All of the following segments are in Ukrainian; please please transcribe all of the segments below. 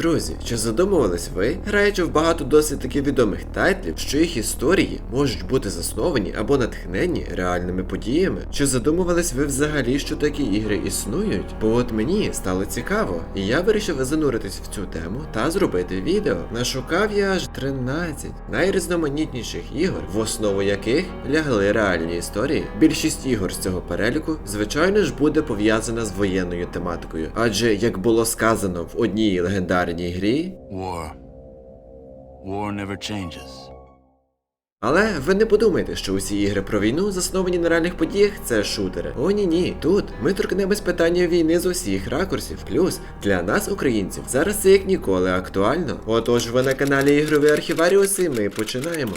Друзі, чи задумувались ви, граючи в багато досить таки відомих тайтлів, що їх історії можуть бути засновані або натхнені реальними подіями? Чи задумувались ви взагалі, що такі ігри існують? Бо от мені стало цікаво, і я вирішив зануритись в цю тему та зробити відео. Нашукав я аж 13 найрізноманітніших ігор, в основу яких лягли реальні історії. Більшість ігор з цього переліку, звичайно ж, буде пов'язана з воєнною тематикою, адже як було сказано в одній легендарній грі. War. War never changes. Але ви не подумайте, що усі ігри про війну, засновані на реальних подіях, це шутери. О, ні, ні. Тут ми торкнемось питання війни з усіх ракурсів. Плюс для нас, українців, зараз це як ніколи актуально. Отож, ви на каналі Ігровий Архіваріус і ми починаємо.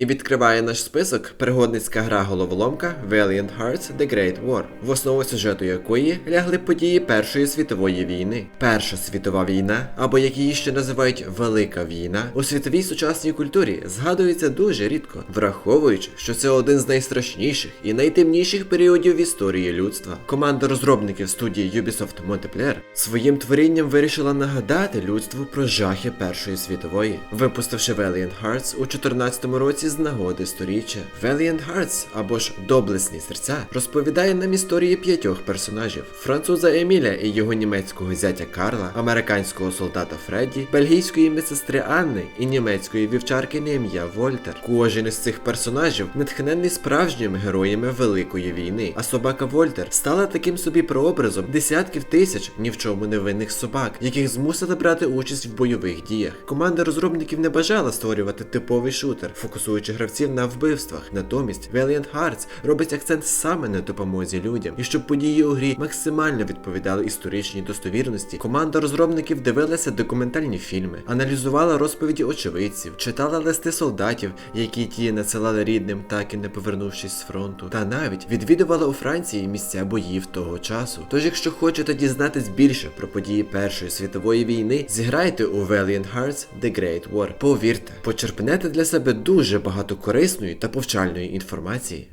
І відкриває наш список пригодницька гра головоломка Valiant Hearts The Great War, в основу сюжету якої лягли події Першої світової війни. Перша світова війна, або як її ще називають Велика війна, у світовій сучасній культурі згадується дуже рідко, враховуючи, що це один з найстрашніших і найтемніших періодів в історії людства. Команда розробників студії Ubisoft Multiplayer своїм творінням вирішила нагадати людству про жахи Першої світової, випустивши Valiant Hearts у 2014 році з нагоди сторіччя. Valiant Hearts або ж Доблесні серця розповідає нам історії п'ятьох персонажів: француза Еміля і його німецького зятя Карла, американського солдата Фредді, бельгійської медсестри Анни і німецької вівчарки на ім'я Вольтер. Кожен із цих персонажів натхнений справжніми героями Великої війни. А собака Вольтер стала таким собі прообразом десятків тисяч ні в чому невинних собак, яких змусили брати участь в бойових діях. Команда розробників не бажала створювати типовий шутер, фокусуючи гравців на вбивствах. Натомість Valiant Hearts робить акцент саме на допомозі людям. І щоб події у грі максимально відповідали історичній достовірності, команда розробників дивилася документальні фільми, аналізувала розповіді очевидців, читала листи солдатів, які ті надсилали рідним, так і не повернувшись з фронту, та навіть відвідувала у Франції місця боїв того часу. Тож, якщо хочете дізнатись більше про події Першої світової війни, зіграйте у Valiant Hearts The Great War. Повірте, почерпнете для себе дуже багато корисної та повчальної інформації.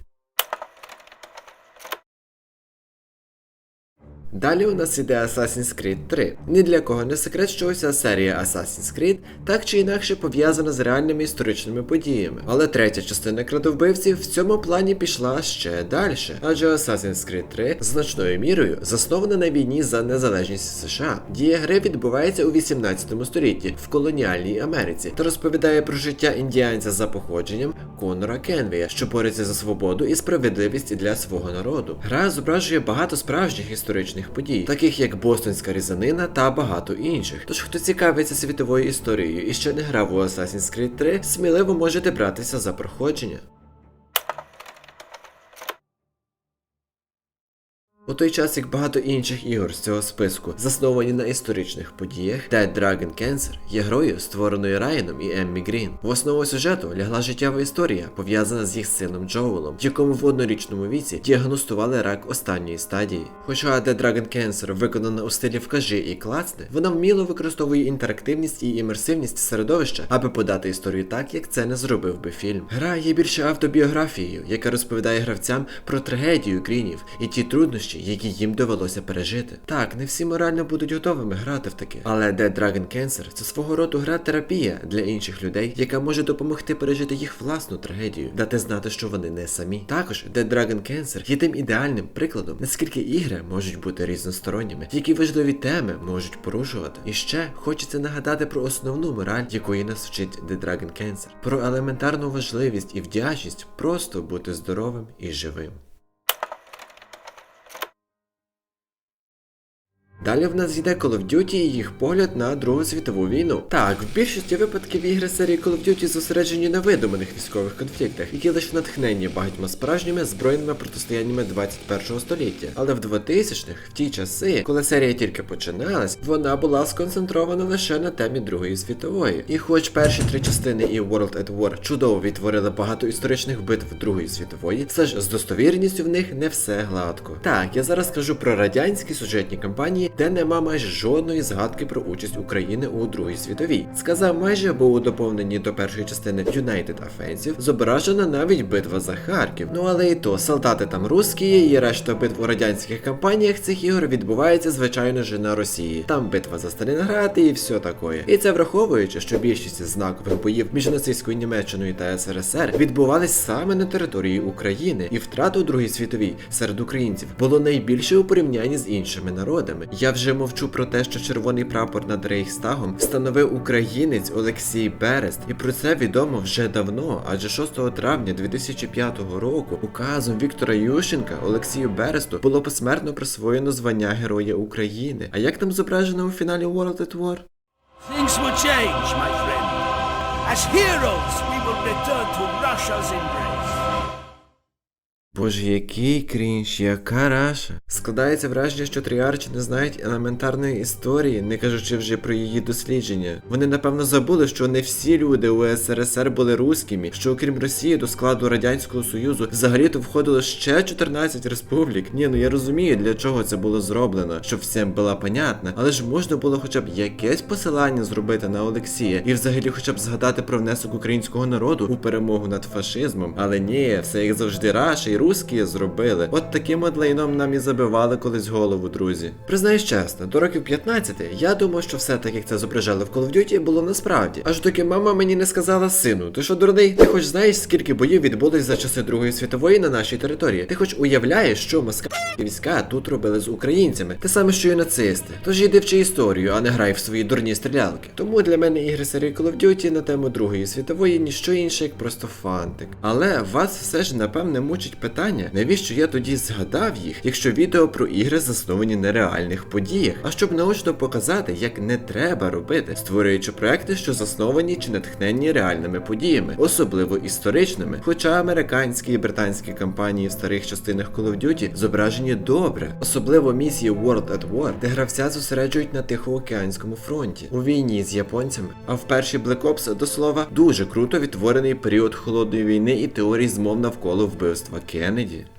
Далі у нас іде Assassin's Creed 3. Ні для кого не секрет, що ця серія Assassin's Creed так чи інакше пов'язана з реальними історичними подіями. Але третя частина крадовбивців в цьому плані пішла ще далі. Адже Assassin's Creed 3 значною мірою заснована на війні за незалежність США. Дія гри відбувається у 18 столітті в колоніальній Америці та розповідає про життя індіанця за походженням Конора Кенвія, що бореться за свободу і справедливість для свого народу. Гра зображує багато справжніх історичних подій, таких як Бостонська різанина та багато інших. Тож, хто цікавиться світовою історією і ще не грав у Assassin's Creed 3, сміливо можете братися за проходження. У той час, як багато інших ігор з цього списку засновані на історичних подіях, Dead Dragon Cancer є грою, створеною Райаном і Еммі Грін. В основу сюжету лягла життєва історія, пов'язана з їх сином Джоелом, якому в однорічному віці діагностували рак останньої стадії. Хоча Dead Dragon Cancer виконана у стилі вкажи і клацни, вона вміло використовує інтерактивність і імерсивність середовища, аби подати історію так, як це не зробив би фільм. Гра є більше автобіографією, яка розповідає гравцям про трагедію Грінів і ті труднощі, які їм довелося пережити. Так, не всі морально будуть готовими грати в таке. Але Dead Dragon Cancer це свого роду гра терапія для інших людей, яка може допомогти пережити їх власну трагедію, дати знати, що вони не самі. Також Dead Dragon Cancer є тим ідеальним прикладом, наскільки ігри можуть бути різносторонніми, які важливі теми можуть порушувати. І ще хочеться нагадати про основну мораль, якої нас вчить Dead Dragon Cancer, про елементарну важливість і вдячність просто бути здоровим і живим. Далі в нас йде Call of Duty і їх погляд на Другу світову війну. Так, в більшості випадків ігри серії Call of Duty зосереджені на видуманих військових конфліктах, які лише натхнені багатьма справжніми збройними протистояннями 21 століття. Але в 2000-х, в ті часи, коли серія тільки починалась, вона була сконцентрована лише на темі Другої світової. І хоч перші три частини і World at War чудово відтворили багато історичних битв Другої світової, все ж з достовірністю в них не все гладко. Так, я зараз кажу про радянські сюжетні кампанії де нема майже жодної згадки про участь України у Другій світовій. Сказав майже, бо у доповненні до першої частини United Offensive зображена навіть битва за Харків. Ну але і то солдати там русські, і решта битв у радянських кампаніях цих ігор відбувається звичайно ж на Росії. Там битва за Сталінград і все таке. І це враховуючи, що більшість знакових боїв між нацистською Німеччиною та СРСР відбувались саме на території України, і втрата у Другій світовій серед українців було найбільше у порівнянні з іншими народами. Вже мовчу про те, що червоний прапор над Рейхстагом встановив українець Олексій Берест, і про це відомо вже давно, адже 6 травня 2005 року указом Віктора Ющенка Олексію Бересту було посмертно присвоєно звання Героя України. А як там зображено у фіналі World at War? Things will change, my friend. As heroes, we will return to Russia's embrace. Боже, який крінж, яка раша. Складається враження, що тріарчі не знають елементарної історії, не кажучи вже про її дослідження. Вони напевно забули, що не всі люди у СРСР були руськими, що окрім Росії до складу Радянського Союзу взагалі-то входило ще 14 республік. Ні, ну я розумію, для чого це було зроблено, щоб всім була понятна, але ж можна було хоча б якесь посилання зробити на Олексія і взагалі хоча б згадати про внесок українського народу у перемогу над фашизмом. Але ні, все як завжди раша і русські зробили. От таким от лайном нам і забивали колись голову, друзі. Признаюсь чесно, до років 15 я думав, що все так, як це зображали в Call of Duty, було насправді. Аж доки мама мені не сказала сину, ти що дурний? Ти хоч знаєш, скільки боїв відбулось за часи Другої світової на нашій території? Ти хоч уявляєш, що москальські війська тут робили з українцями? Те саме, що і нацисти. Тож іди вчи історію, а не грай в свої дурні стрілялки. Тому для мене ігри серії Call of Duty на тему Другої світової ніщо інше, як просто фантик. Але вас все ж напевне мучить питання, навіщо я тоді згадав їх, якщо відео про ігри засновані на реальних подіях, а щоб наочно показати, як не треба робити, створюючи проекти, що засновані чи натхненні реальними подіями, особливо історичними. Хоча американські і британські кампанії в старих частинах Call of Duty зображені добре, особливо місії World at War, де гравця зосереджують на Тихоокеанському фронті у війні з японцями. А в першій Black Ops, до слова, дуже круто відтворений період холодної війни і теорій змов навколо вбивства Кеннеді. Події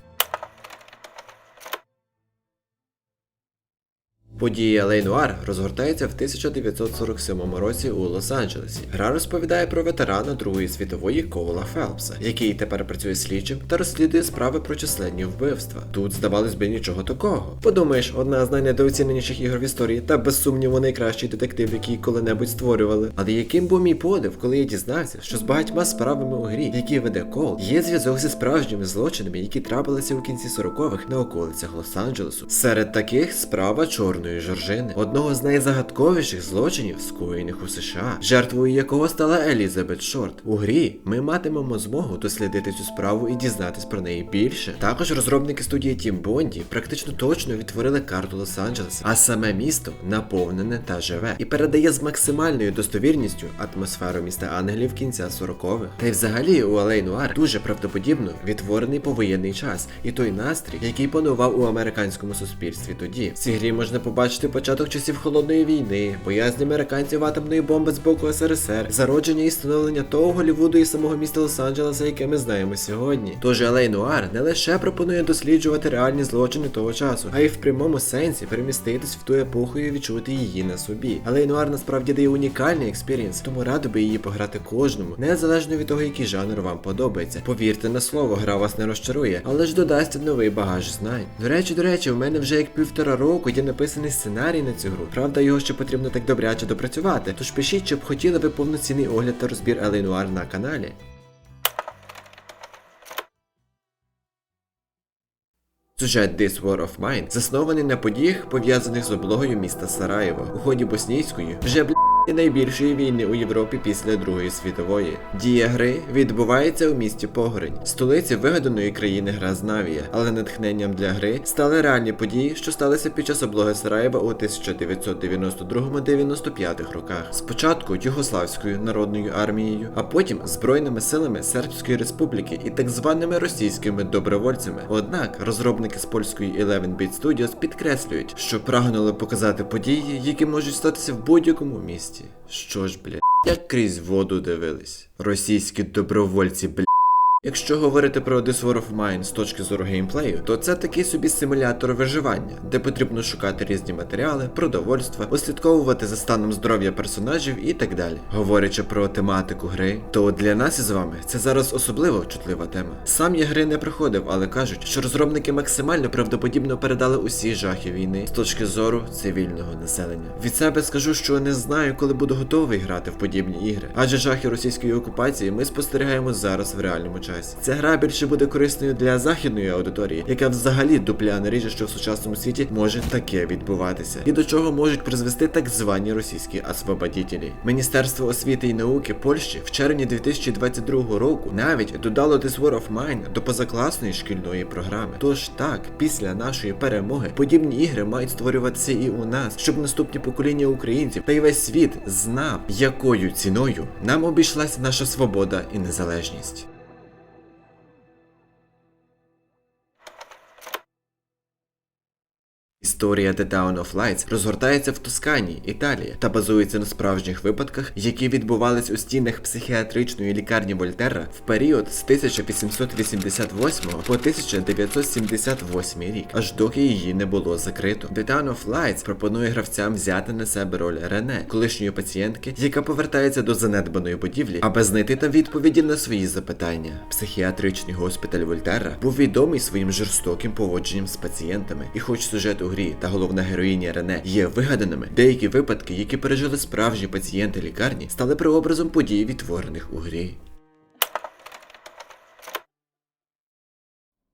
Елей Нуар розгортаються в 1947 році у Лос-Анджелесі. Гра розповідає про ветерана Другої світової Коула Фелпса, який тепер працює слідчим та розслідує справи про численні вбивства. Тут здавалось би нічого такого. Подумаєш, одна з найнедооціненіших ігор в історії та без сумніву найкращий детектив, який коли-небудь створювали. Але яким був мій подив, коли я дізнався, що з багатьма справами у грі, які веде Кол, є зв'язок зі справжніми злочинами, які трапилися у кінці 40-х на околицях Лос-Анджелесу. Серед таких справа чорної Жоржини, одного з найзагадковіших злочинів, скоєних у США, жертвою якого стала Елізабет Шорт. У грі ми матимемо змогу дослідити цю справу і дізнатись про неї більше. Також розробники студії Team Bondi практично точно відтворили карту Лос-Анджелеса, а саме місто наповнене та живе і передає з максимальною достовірністю атмосферу міста Ангелів кінця 40-х. Та й взагалі у Алей Нуар дуже правдоподібно відтворений повоєнний час і той настрій, який панував у американському суспільстві тоді. В цій грі можна побачити початок часів холодної війни, боязні американців атомної бомби з боку СРСР, зародження і становлення того Голлівуду і самого міста Лос-Анджелеса, яке ми знаємо сьогодні. Тож Елей Нуар не лише пропонує досліджувати реальні злочини того часу, а й в прямому сенсі переміститись в ту епоху і відчути її на собі. Елей Нуар насправді дає унікальний експірієнс, тому радо би її пограти кожному, незалежно від того, який жанр вам подобається. Повірте на слово, гра вас не розчарує, але ж додасть новий багаж знань. До речі, до речі, у мене вже як півтора року є написаний сценарій на цю гру. Правда, його ще потрібно так добряче допрацювати. Тож пишіть, чи б хотіли ви повноцінний огляд та розбір Елейнуар на каналі. Сюжет This War of Mine заснований на подіях, пов'язаних з облогою міста Сараєво у ході боснійської, вже бл найбільшої війни у Європі після Другої світової. Дія гри відбувається у місті Погорень, столиці вигаданої країни Гразнавія, але натхненням для гри стали реальні події, що сталися під час облоги Сараєва у 1992-95 роках. Спочатку Югославською народною армією, а потім збройними силами Сербської республіки і так званими російськими добровольцями. Однак розробники з польської 11-bit Studios підкреслюють, що прагнули показати події, які можуть статися в будь-якому місті. Що ж, бля, як крізь воду дивились. Російські добровольці, бля. Якщо говорити про This War of Mine з точки зору геймплею, то це такий собі симулятор виживання, де потрібно шукати різні матеріали, продовольства, ослідковувати за станом здоров'я персонажів і так далі. Говорячи про тематику гри, то для нас із вами це зараз особливо чутлива тема. Сам я гри не приходив, але кажуть, що розробники максимально правдоподібно передали усі жахи війни з точки зору цивільного населення. Від себе скажу, що не знаю, коли буду готовий грати в подібні ігри, адже жахи російської окупації ми спостерігаємо зараз в реальному. Ця гра більше буде корисною для західної аудиторії, яка взагалі дупля не ріже, що в сучасному світі може таке відбуватися, і до чого можуть призвести так звані російські освободітелі. Міністерство освіти і науки Польщі в червні 2022 року навіть додало This War of Mine до позакласної шкільної програми. Тож так, після нашої перемоги подібні ігри мають створюватися і у нас, щоб наступні покоління українців та й весь світ знав, якою ціною нам обійшлася наша свобода і незалежність. Історія The Town of Lights розгортається в Тоскані, Італія, та базується на справжніх випадках, які відбувались у стінах психіатричної лікарні Вольтерра в період з 1888 по 1978 рік, аж доки її не було закрито. The Town of Lights пропонує гравцям взяти на себе роль Рене, колишньої пацієнтки, яка повертається до занедбаної будівлі, аби знайти там відповіді на свої запитання. Психіатричний госпіталь Вольтерра був відомий своїм жорстоким поводженням з пацієнтами, і хоч сюжет грі та головна героїня Рене є вигаданими, деякі випадки, які пережили справжні пацієнти лікарні, стали прообразом подій, відтворених у грі.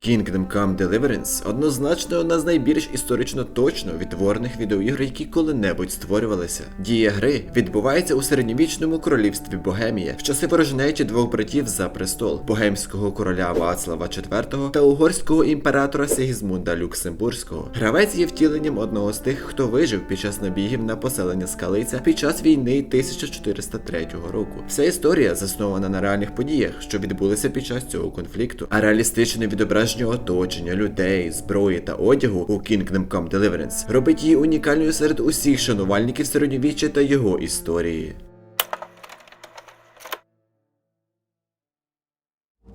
Kingdom Come Deliverance однозначно одна з найбільш історично точно відтворених відеоігр, які коли-небудь створювалися. Дія гри відбувається у середньовічному королівстві Богемія в часи ворожнечі двох братів за престол богемського короля Вацлава IV та угорського імператора Сигізмунда Люксембурзького. Гравець є втіленням одного з тих, хто вижив під час набігів на поселення Скалиця під час війни 1403 року. Вся історія заснована на реальних подіях, що відбулися під час цього конфлікту, а реалістичне відображення оточення, людей, зброї та одягу у Kingdom Come Deliverance робить її унікальною серед усіх шанувальників середньовіччя та його історії.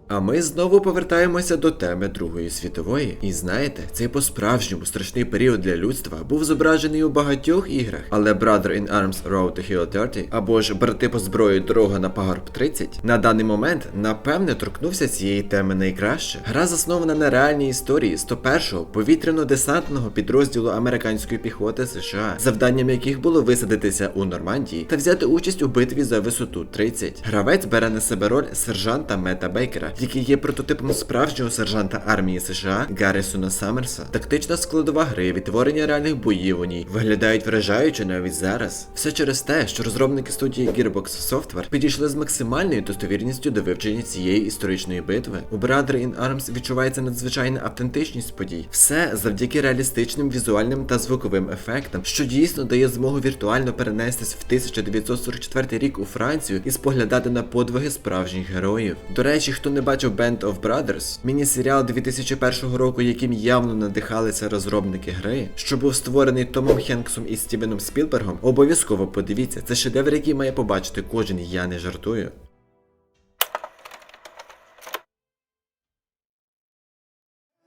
А ми знову повертаємося до теми Другої світової. І знаєте, цей по-справжньому страшний період для людства був зображений у багатьох іграх, але Brother in Arms Road to Hell 30 або ж брати по зброї Дорога на пагорб 30 на даний момент напевне торкнувся цієї теми найкраще. Гра заснована на реальній історії 101-го повітряно-десантного підрозділу американської піхоти США, завданням яких було висадитися у Нормандії та взяти участь у битві за висоту 30. Гравець бере на себе роль сержанта Мета Бейкера, який є прототипом справжнього сержанта армії США Гаррісона Саммерса. Тактична складова гри, відтворення реальних боїв у ній виглядають вражаюче навіть зараз. Все через те, що розробники студії Gearbox Software підійшли з максимальною достовірністю до вивчення цієї історичної битви. У Brother in Arms відчувається надзвичайна автентичність подій. Все завдяки реалістичним візуальним та звуковим ефектам, що дійсно дає змогу віртуально перенестись в 1944 рік у Францію і споглядати на подвиги справжніх героїв. До речі, хто не бачив Band of Brothers, міні-серіал 2001 року, яким явно надихалися розробники гри, що був створений Томом Хенксом і Стівеном Спілбергом, обов'язково подивіться. Це шедевр, який має побачити кожен, я не жартую.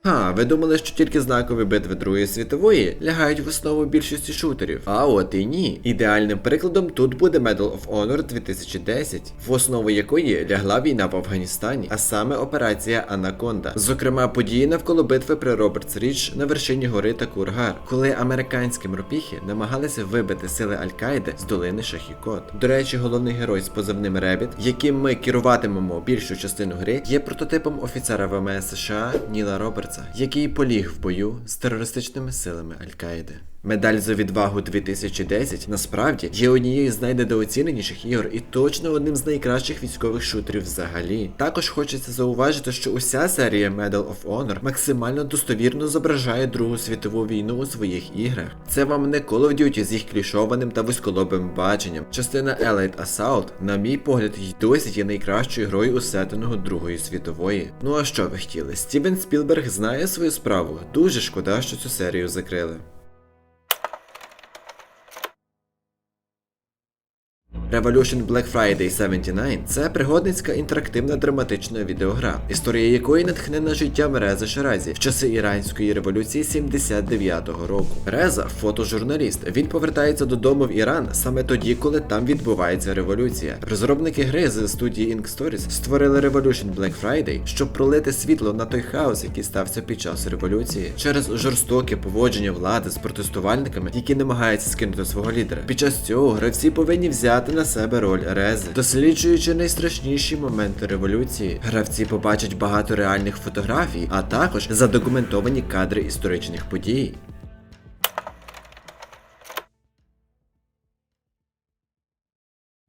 А, ви думали, що тільки знакові битви Другої світової лягають в основу більшості шутерів? А от і ні. Ідеальним прикладом тут буде Medal of Honor 2010, в основу якої лягла війна в Афганістані, а саме операція Анаконда. Зокрема, події навколо битви при Робертс Річ на вершині гори Такургар, коли американські морпіхи намагалися вибити сили Аль-Каїди з долини Шахікот. До речі, головний герой з позивним Ребіт, яким ми керуватимемо більшу частину гри, є прототипом офіцера ВМС США Ніла Робертса, який поліг в бою з терористичними силами Аль-Каїди. Медаль за відвагу 2010 насправді є однією з найнедооціненіших ігор і точно одним з найкращих військових шутерів взагалі. Також хочеться зауважити, що уся серія Medal of Honor максимально достовірно зображає Другу світову війну у своїх іграх. Це вам не Call of Duty з їх клішованим та вузьколобим баченням. Частина Allied Assault, на мій погляд, й досі є найкращою грою у сеттингу Другої світової. Ну а що ви хотіли? Стівен Спілберг знає свою справу. Дуже шкода, що цю серію закрили. Revolution Black Friday 79 – це пригодницька інтерактивна драматична відеогра, історія якої натхнена життям Реза Ширазі в часи іранської революції 79-го року. Реза фотожурналіст. Він повертається додому в Іран саме тоді, коли там відбувається революція. Розробники гри з студії Ink Stories створили Revolution Black Friday, щоб пролити світло на той хаос, який стався під час революції, через жорстоке поводження влади з протестувальниками, які намагаються скинути свого лідера. Під час цього гравці повинні взяти на себе роль Рези, досліджуючи найстрашніші моменти революції. Гравці побачать багато реальних фотографій, а також задокументовані кадри історичних подій.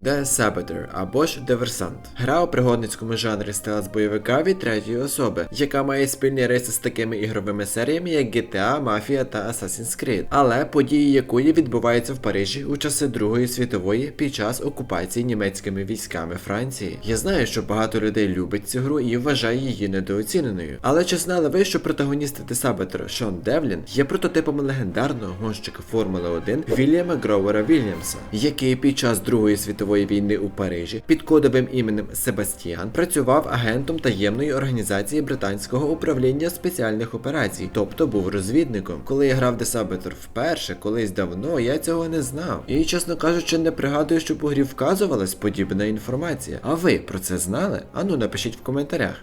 The Saboteur або ж Диверсант. Гра у пригодницькому жанрі стелс бойовика від третьої особи, яка має спільні риси з такими ігровими серіями, як GTA, Mafia та Assassin's Creed, але події якої відбуваються в Парижі у часи Другої світової під час окупації німецькими військами Франції. Я знаю, що багато людей любить цю гру і вважає її недооціненою. Але чи знали ви, що протагоніст The Saboteur Шон Девлін є прототипом легендарного гонщика Формули 1 Вільяма Гровера Вільямса, який під час Другої світової війни у Парижі під кодовим іменем Себастьян працював агентом таємної організації британського управління спеціальних операцій, тобто був розвідником. Коли я грав Десабетор вперше, колись давно, я цього не знав. І, чесно кажучи, не пригадую, щоб у грі вказувалась подібна інформація. А ви про це знали? Ану, напишіть в коментарях.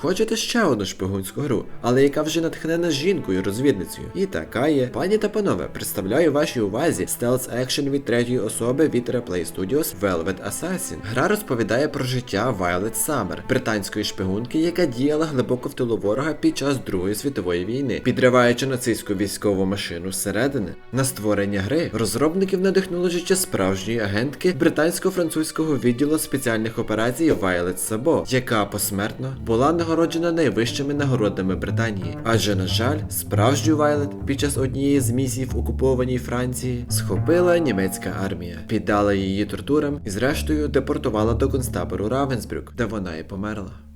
Хочете ще одну шпигунську гру, але яка вже натхнена жінкою розвідницею. І така є. Пані та панове, представляю вашій увазі стелс екшен від третьої особи від Replay Studios Velvet Assassin. Гра розповідає про життя Violet Summer, британської шпигунки, яка діяла глибоко в тилу ворога під час Другої світової війни, підриваючи нацистську військову машину зсередини. На створення гри розробників надихнуло життя справжньої агентки британсько-французького відділу спеціальних операцій Violet Сабо, яка посмертно була нагороджена найвищими нагородами Британії. Адже, на жаль, справжню Вайлет під час однієї з місій в окупованій Франції схопила німецька армія, піддала її тортурам і, зрештою, депортувала до концтабору Равенсбрюк, де вона і померла.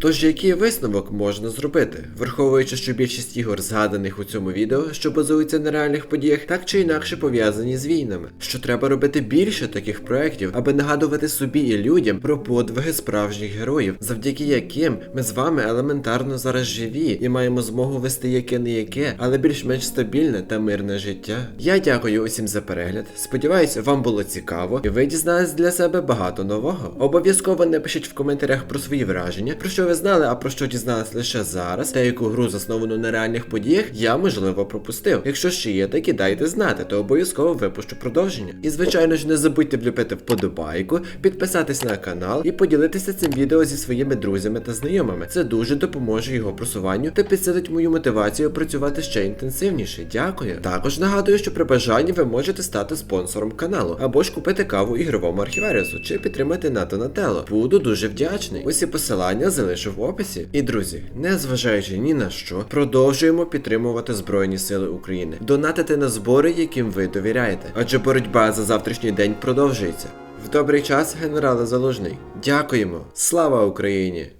Тож який висновок можна зробити, враховуючи, що більшість ігор, згаданих у цьому відео, що базуються на реальних подіях, так чи інакше пов'язані з війнами, що треба робити більше таких проєктів, аби нагадувати собі і людям про подвиги справжніх героїв, завдяки яким ми з вами елементарно зараз живі і маємо змогу вести яке не яке, але більш-менш стабільне та мирне життя. Я дякую усім за перегляд. Сподіваюся, вам було цікаво, і ви дізнались для себе багато нового. Обов'язково напишіть в коментарях про свої враження, про що ви знали, а про що дізнались лише зараз, та яку гру засновану на реальних подіях я можливо пропустив. Якщо ще є такі, дайте знати, то обов'язково випущу продовження. І звичайно ж не забудьте влюбити вподобайку, підписатись на канал і поділитися цим відео зі своїми друзями та знайомими. Це дуже допоможе його просуванню та підсилить мою мотивацію працювати ще інтенсивніше. Дякую. Також нагадую, що при бажанні ви можете стати спонсором каналу або ж купити каву ігровому архіваріусу чи підтримати НАТО на Донателло. Буду дуже вдячний. Усі посилання залишу в описі. І друзі, не зважаючи ні на що, продовжуємо підтримувати Збройні Сили України, донатити на збори, яким ви довіряєте. Адже боротьба за завтрашній день продовжується. В добрий час, генерале Залужний. Дякуємо! Слава Україні!